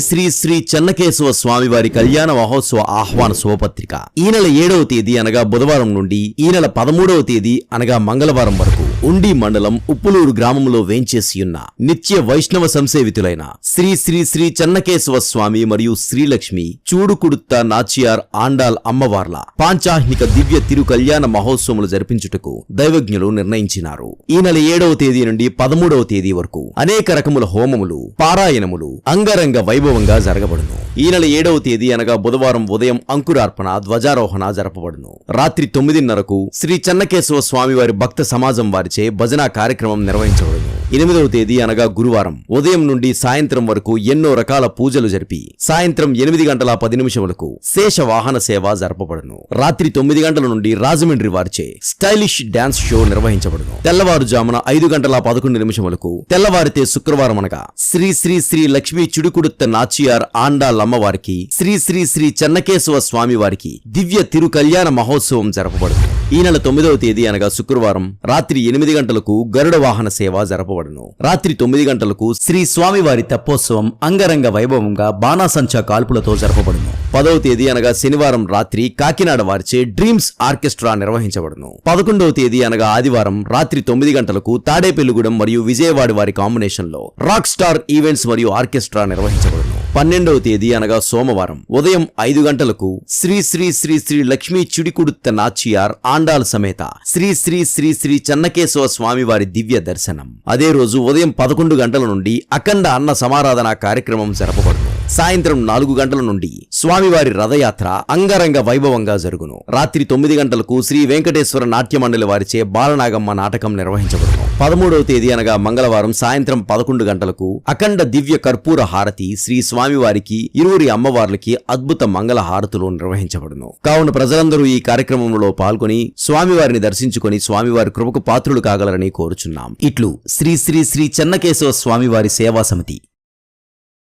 శ్రీ శ్రీ చెన్నకేశవ స్వామి వారి కళ్యాణ మహోత్సవ ఆహ్వాన శుభపత్రిక. ఈ నెల ఏడవ తేదీ అనగా బుధవారం నుండి ఈ నెల పదమూడవ తేదీ అనగా మంగళవారం వరకు ఉండి మండలం ఉప్పులూరు గ్రామంలో వేంచేసియున్న నిత్య వైష్ణవ సంసేవితులైన శ్రీ శ్రీ శ్రీ చెన్నకేశవ స్వామి మరియు శ్రీలక్ష్మి చూడుకుడుత్త నాచియార్ ఆండాల్ అమ్మవార్ల పాంచాహ్నిక దివ్య తిరు కళ్యాణ మహోత్సవములు జరిపించుటకు దైవజ్ఞులు నిర్ణయించినారు. ఈ నెల ఏడవ తేదీ నుండి పదమూడవ తేదీ వరకు అనేక రకముల హోమములు పారాయణములు అంగరంగ వైభవంగా జరగబడును. ఈ నెల ఏడవ తేదీ అనగా బుధవారం ఉదయం అంకురార్పణ ధ్వజారోహణ జరపబడును. రాత్రి తొమ్మిదిన్నరకు శ్రీ చెన్నకేశవ స్వామివారి భక్త సమాజం వారిచే భజన కార్యక్రమం నిర్వహించబడును. ఎనిమిదవ తేదీ అనగా గురువారం. ఉదయం నుండి సాయంత్రం వరకు ఎన్నో రకాల పూజలు జరిపి సాయంత్రం ఎనిమిది గంటల పది నిమిషములకు శేష వాహన సేవ జరపబడును. రాత్రి తొమ్మిది గంటల నుండి రాజమండ్రి వారిచే స్టైలిష్ డాన్స్ షో నిర్వహించబడును. తెల్లవారుజామున ఐదు గంటల పదకొండు నిమిషములకు తెల్లవారితే శుక్రవారం అనగా శ్రీ శ్రీ శ్రీ లక్ష్మీ చుడుకుడుత్త నాచియార్ ఆండాలమ్మవారికి శ్రీ శ్రీ శ్రీ చెన్నకేశవ స్వామి వారికి దివ్య తిరు కళ్యాణ మహోత్సవం జరపబడును. ఈ నెల తొమ్మిదవ తేదీ అనగా శుక్రవారం రాత్రి ఎనిమిది గంటలకు గరుడ వాహన సేవ జరపబడును రాత్రి తొమ్మిది గంటలకు శ్రీ స్వామివారి తెప్పోత్సవం అంగరంగ వైభవంగా బాణాసంచా కాల్పులతో జరపబడును. పదవ తేదీ అనగా శనివారం రాత్రి కాకినాడ వారిచే డ్రీమ్స్ ఆర్కెస్ట్రా నిర్వహించబడును. పదకొండవ తేదీ అనగా ఆదివారం రాత్రి తొమ్మిది గంటలకు తాడేపల్లిగూడెం మరియు విజయవాడ వారి కాంబినేషన్లో రాక్ స్టార్ ఈవెంట్స్ మరియు ఆర్కెస్ట్రా నిర్వహించబడును. పన్నెండవ తేదీ అనగా సోమవారం. ఉదయం ఐదు గంటలకు శ్రీ శ్రీ శ్రీ శ్రీ లక్ష్మీ చిడికుడుత్త నాచియార్ ఆండాల్ సమేత శ్రీ శ్రీ శ్రీ శ్రీ చెన్నకేశవ స్వామివారి దివ్య దర్శనం. అదే రోజు ఉదయం పదకొండు గంటల నుండి అఖండ అన్న సమారాధన కార్యక్రమం జరపబడుతుంది. సాయంత్రం నాలుగు గంటల నుండి స్వామివారి రథయాత్ర అంగరంగ వైభవంగా జరుగును. రాత్రి తొమ్మిది గంటలకు శ్రీ వెంకటేశ్వర నాట్య మండలి వారిచే బాలనాగమ్మ నాటకం నిర్వహించబడును. పదమూడవ తేదీ అనగా మంగళవారం సాయంత్రం పదకొండు గంటలకు అఖండ దివ్య కర్పూర హారతి శ్రీ స్వామివారికి ఇరువురి అమ్మవార్లకి అద్భుత మంగళ హారతులు నిర్వహించబడును. కావున ప్రజలందరూ ఈ కార్యక్రమంలో పాల్గొని స్వామివారిని దర్శించుకొని స్వామివారి కృపకు పాత్రులు కాగలరని కోరుచున్నాం. ఇట్లు శ్రీ శ్రీ శ్రీ చెన్నకేశవ స్వామివారి సేవా సమితి.